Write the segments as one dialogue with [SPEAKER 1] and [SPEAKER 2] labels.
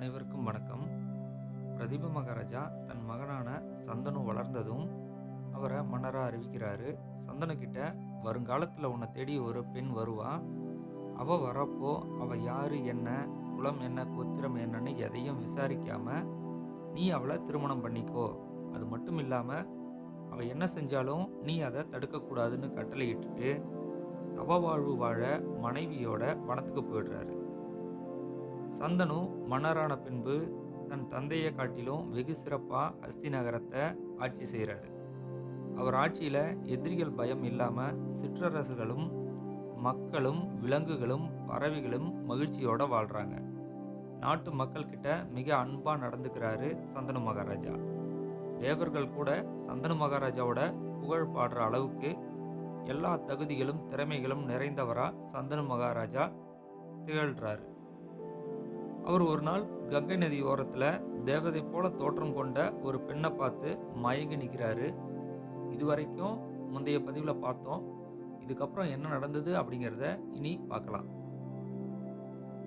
[SPEAKER 1] அனைவருக்கும் வணக்கம். பிரதீப மகாராஜா தன் மகனான சந்தனு வளர்ந்ததும் அவரை மன்னராக அறிவிக்கிறாரு. சந்தனு கிட்ட வருங்காலத்தில் உன்னை தேடி ஒரு பெண் வருவா. அவ வரப்போ அவ யாரு என்ன குலம் என்ன கோத்திரம் என்னன்னு எதையும் விசாரிக்காம நீ அவளை திருமணம் பண்ணிக்கோ. அது மட்டும் இல்லாமல் அவள் என்ன செஞ்சாலும் நீ அதை தடுக்கக்கூடாதுன்னு கட்டளையிட்டுட்டு தவ வாழ்வு வாழ மனைவியோட வனத்துக்கு போயிடுறாரு. சந்தனு மன்னரான பின்பு தன் தந்தையை காட்டிலும் வெகு சிறப்பாக ஹஸ்தி நகரத்தை ஆட்சி செய்கிறாரு அவர் ஆட்சியில் எதிரிகள் பயம் இல்லாமல் சிற்றரசுகளும் மக்களும் விலங்குகளும் பறவைகளும் மகிழ்ச்சியோட வாழ்கிறாங்க நாட்டு மக்கள்கிட்ட மிக அன்பாக நடந்துக்கிறாரு சந்தனு மகாராஜா. தேவர்கள் கூட சந்தனு மகாராஜாவோட புகழ் பாடுற அளவுக்கு எல்லா தகுதிகளும் திறமைகளும் நிறைந்தவராக சந்தனு மகாராஜா திகழ்கிறாரு அவர் ஒரு நாள் கங்கை நதி ஓரத்தில் தேவதை போல தோற்றம் கொண்ட ஒரு பெண்ணை பார்த்து மயங்கி நிற்கிறாரு இதுவரைக்கும் முந்தைய பதிவில் பார்த்தோம். இதுக்கப்புறம் என்ன நடந்தது அப்படிங்கிறத இனி பார்க்கலாம்.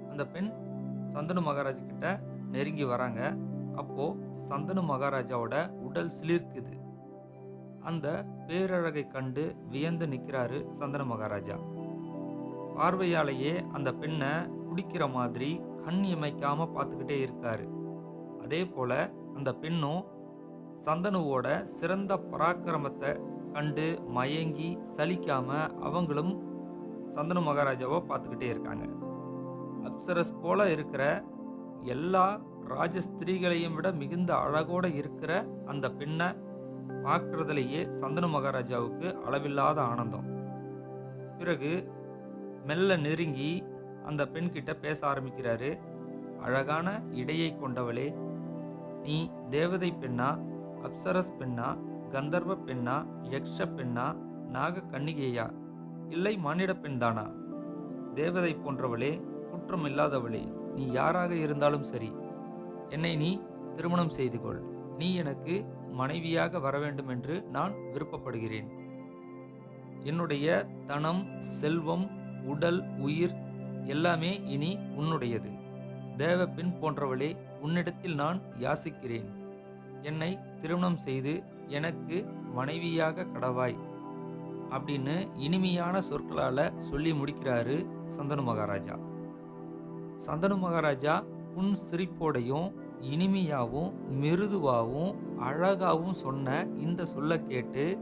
[SPEAKER 1] அந்த பெண் சந்தனு மகாராஜ் கிட்ட நெருங்கி வராங்க. அப்போ சந்தனு மகாராஜாவோட உடல் சிலிர்க்குது. அந்த பேரழகை கண்டு வியந்து நிற்கிறாரு சந்தனு மகாராஜா. பார்வையாலேயே அந்த பெண்ணை குடிக்கிற மாதிரி கண் இமைக்காம பார்த்துக்கிட்டே இருக்காரு. அதே போல அந்த பெண்ணும் சந்தனுவோட சிறந்த பராக்கிரமத்தை கண்டு மயங்கி சலிக்காம அவங்களும் சந்தனு மகாராஜாவை பார்த்துக்கிட்டே இருக்காங்க. அப்சரஸ் போல இருக்கிற எல்லா ராஜஸ்திரீகளையும் விட மிகுந்த அழகோட இருக்கிற அந்த பெண்ணை பார்க்கறதுலேயே சந்தனு மகாராஜாவுக்கு அளவில்லாத ஆனந்தம். பிறகு மெல்ல நெருங்கி அந்த பெண் கிட்ட பேச ஆரம்பிக்கிறாரு. அழகான இடையை கொண்டவளே நீ தேவதை பெண்ணா அப்சரஸ் பெண்ணா கந்தர்வ பெண்ணா யக்ஷ பெண்ணா நாக கன்னிகேயா இல்லை மானிட பெண்தானா? தேவதை போன்றவளே குற்றம் இல்லாதவளே நீ யாராக இருந்தாலும் சரி என்னை நீ திருமணம் செய்து கொள் நீ எனக்கு மனைவியாக வர வேண்டும் என்று நான் விருப்பப்படுகிறேன். என்னுடைய தனம் செல்வம் உடல் உயிர் எல்லாமே இனி உன்னுடையது. தேவ பெண் போன்றவளே உன்னிடத்தில் நான் யாசிக்கிறேன். என்னை திருமணம் செய்து எனக்கு மனைவியாக கடவாய். அப்படின்னு இனிமையான சொற்களால் சொல்லி முடிக்கிறாரு சந்தனு மகாராஜா. சந்தனு மகாராஜா புன் சிரிப்போடையும் இனிமையாகவும் மிருதுவாகவும் அழகாகவும் சொன்ன இந்த சொல்ல கேட்டு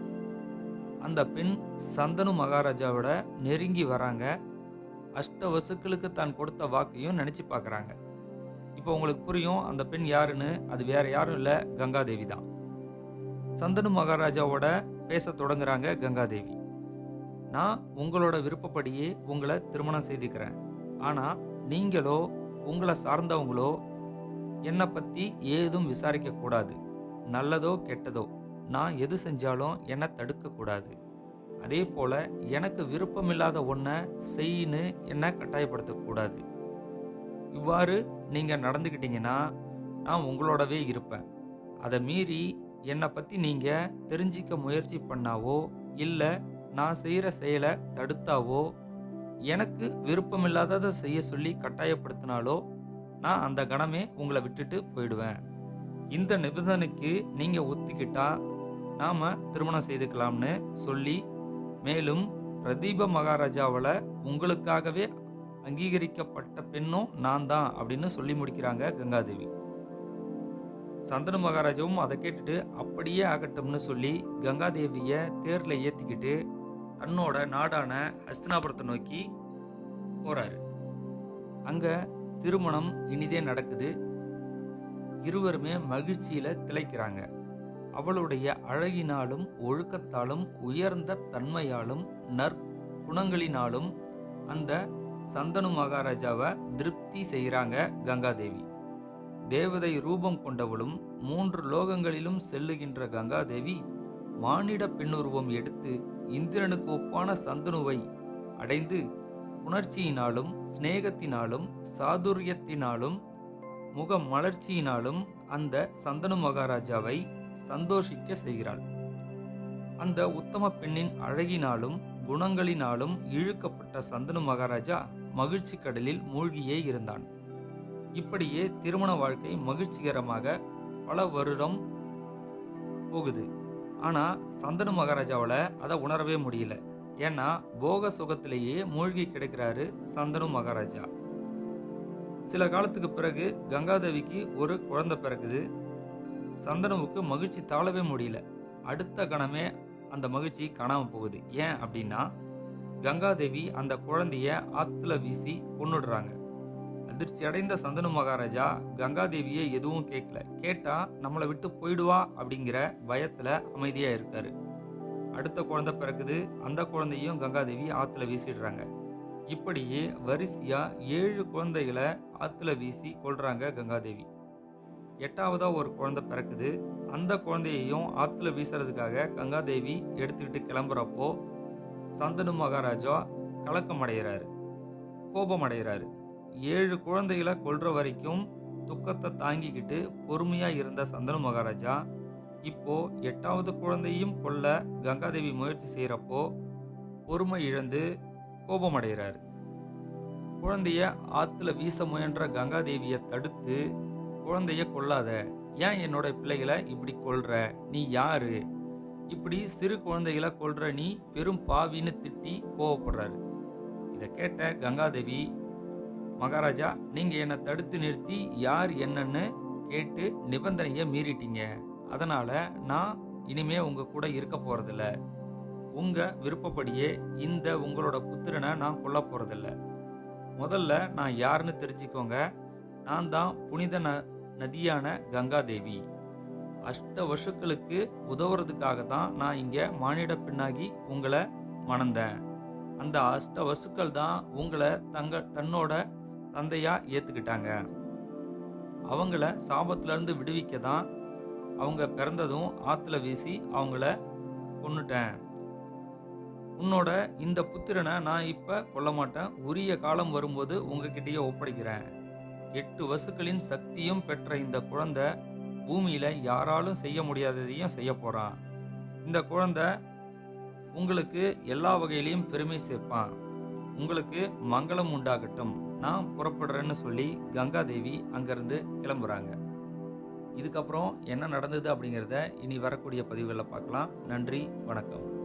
[SPEAKER 1] அந்த பெண் சந்தனு மகாராஜாவோட நெருங்கி வராங்க. அஷ்ட வசுக்களுக்கு தான் கொடுத்த வாக்கையும் நினச்சி பார்க்குறாங்க. இப்போ உங்களுக்கு புரியும் அந்த பெண் யாருன்னு அது வேற யாரும் இல்லை கங்காதேவி தான். சந்தனு மகாராஜாவோட பேச தொடங்குறாங்க கங்காதேவி. நான் உங்களோட விருப்பப்படியே உங்களை திருமணம் செய்துக்கிறேன். ஆனால் நீங்களோ உங்களை சார்ந்தவங்களோ என்னை பற்றி ஏதும் விசாரிக்கக்கூடாது நல்லதோ கெட்டதோ நான் எது செஞ்சாலும் என்னை தடுக்கக்கூடாது அதே போல் எனக்கு விருப்பமில்லாத ஒன்றை செய்யின்னு என்னை கட்டாயப்படுத்தக்கூடாது. இவ்வாறு நீங்கள் நடந்துக்கிட்டீங்கன்னா நான் உங்களோடவே இருப்பேன். அதை மீறி என்னை பற்றி நீங்கள் தெரிஞ்சிக்க முயற்சி பண்ணாவோ இல்லை நான் செய்கிற செயலை தடுத்தாவோ எனக்கு விருப்பமில்லாததை செய்ய சொல்லி கட்டாயப்படுத்தினாலோ நான் அந்த கணமே உங்களை விட்டுட்டு போயிடுவேன். இந்த நிபந்தனைக்கு நீங்கள் ஒத்துக்கிட்டா நாம் திருமணம் செய்துக்கலாம்னு சொல்லி மேலும் பிரதீப மகாராஜாவில் உங்களுக்காகவே அங்கீகரிக்கப்பட்ட பெண்ணும் நான் தான் அப்படின்னு சொல்லி முடிக்கிறாங்க கங்காதேவி. சந்தனு மகாராஜாவும் அதை கேட்டுட்டு அப்படியே ஆகட்டும்னு சொல்லி கங்காதேவியை தேரில் ஏற்றிக்கிட்டு தன்னோட நாடான ஹஸ்தினாபுரத்தை நோக்கி போகிறாரு அங்கே திருமணம் இனிதே நடக்குது. இருவருமே மகிழ்ச்சியில் திளைக்கிறாங்க. அவளுடைய அழகினாலும் ஒழுக்கத்தாலும் உயர்ந்த தன்மையாலும் நற்குணங்களினாலும் அந்த சந்தனு மகாராஜாவை திருப்தி செய்கிறாங்க கங்காதேவி. தேவதை ரூபம் கொண்டவளும் மூன்று லோகங்களிலும் செல்லுகின்ற கங்காதேவி மானிட பெண்ணுருவம் எடுத்து இந்திரனுக்கு ஒப்பான சந்தனுவை அடைந்து உணர்ச்சியினாலும் சிநேகத்தினாலும் சாதுரியத்தினாலும் முக மலர்ச்சியினாலும் அந்த சந்தனு மகாராஜாவை சந்தோஷிக்க செய்கிறாள். அந்த உத்தம பெண்ணின் அழகினாலும் குணங்களினாலும் இழுக்கப்பட்ட சந்தனு மகாராஜா மகிழ்ச்சி கடலில் மூழ்கியே இருந்தான். இப்படியே திருமண வாழ்க்கை மகிழ்ச்சிகரமாக பல வருடம் போகுது. ஆனா சந்தனு மகாராஜாவில் அதை உணரவே முடியல. ஏன்னா போக சுகத்திலேயே மூழ்கி கிடக்கிறாரு சந்தனு மகாராஜா. சில காலத்துக்கு பிறகு கங்காதேவிக்கு ஒரு குழந்தை பிறகுது சந்தனுவுக்கு மகிழ்ச்சி தாழவே முடியல. அடுத்த கணமே அந்த மகிழ்ச்சி காணாம போகுது. ஏன் அப்படின்னா கங்காதேவி அந்த குழந்தைய ஆத்துல வீசி கொன்னுடுறாங்க. அதிர்ச்சி அடைந்த சந்தனு மகாராஜா கங்காதேவியை எதுவும் கேட்கல கேட்டா நம்மளை விட்டு போயிடுவா அப்படிங்கிற பயத்துல அமைதியா இருக்காரு. அடுத்த குழந்தை பிறக்குது. அந்த குழந்தையும் கங்காதேவி ஆத்துல வீசிடுறாங்க. இப்படியே வரிசையா ஏழு குழந்தைகளை ஆத்துல வீசி கொள்கிறாங்க கங்காதேவி. எட்டாவதாக ஒரு குழந்தை பிறக்குது. அந்த குழந்தையையும் ஆற்றுல வீசுறதுக்காக கங்காதேவி எடுத்துக்கிட்டு கிளம்புறப்போ சந்தனு மகாராஜா கலக்கம் அடைகிறாரு கோபம் அடைகிறாரு ஏழு குழந்தைகளை கொல்ற வரைக்கும் துக்கத்தை தாங்கிக்கிட்டு பொறுமையாக இருந்த சந்தனு மகாராஜா இப்போ எட்டாவது குழந்தையும் கொல்ல கங்காதேவி முயற்சி செய்கிறப்போ பொறுமை இழந்து கோபம் குழந்தைய ஆற்றுல வீச முயன்ற கங்காதேவியை தடுத்து குழந்தைய கொல்லாத. ஏன் என்னோட பிள்ளைகளை இப்படி கொல்ற? நீ யாரு? இப்படி சிறு குழந்தைகளை கொல்ற நீ பெரும் பாவின்னு திட்டி கோவப்படுறாரு. இதை கேட்ட கங்காதேவி மகாராஜா நீங்க என்னை தடுத்து நிறுத்தி யார் என்னன்னு கேட்டு நிபந்தனையை மீறிட்டீங்க. அதனால நான் இனிமே உங்க கூட இருக்க போறதில்ல. உங்க விருப்பப்படியே இந்த உங்களோட புத்திரனை நான் கொல்ல போறதில்ல. முதல்ல நான் யாருன்னு தெரிஞ்சுக்கோங்க. நான் தான் புனித நதியான கங்காதேவி. அஷ்ட வருஷங்களுக்கு உதவுறதுக்காக தான் நான் இங்கே மானிட பின்னாகி உங்களை மணந்தேன். அந்த அஷ்ட வசுக்கள் தான் உங்களை தங்க தன்னோட தந்தையா ஏற்றுக்கிட்டாங்க அவங்கள சாபத்திலேருந்து விடுவிக்க தான் அவங்க பிறந்ததும் ஆற்றுல வீசி அவங்கள கொன்னுட்டேன். உன்னோட இந்த புத்திரனை நான் இப்போ கொல்ல மாட்டேன் உரிய காலம் வரும்போது உங்ககிட்டயே ஒப்படைக்கிறேன். எட்டு வசுக்களின் சக்தியும் பெற்ற இந்த குழந்தை பூமியில யாராலும் செய்ய முடியாததையும் செய்ய போறான். இந்த குழந்தை உங்களுக்கு எல்லா வகையிலையும் பெருமை சேர்ப்பான். உங்களுக்கு மங்களம் உண்டாகட்டும். நான் புறப்படுறேன்னு சொல்லி கங்காதேவி அங்கிருந்து கிளம்புறாங்க. இதுக்கப்புறம் என்ன நடந்தது அப்படிங்கிறத இனி வரக்கூடிய பதிவுகளில் பார்க்கலாம். நன்றி வணக்கம்.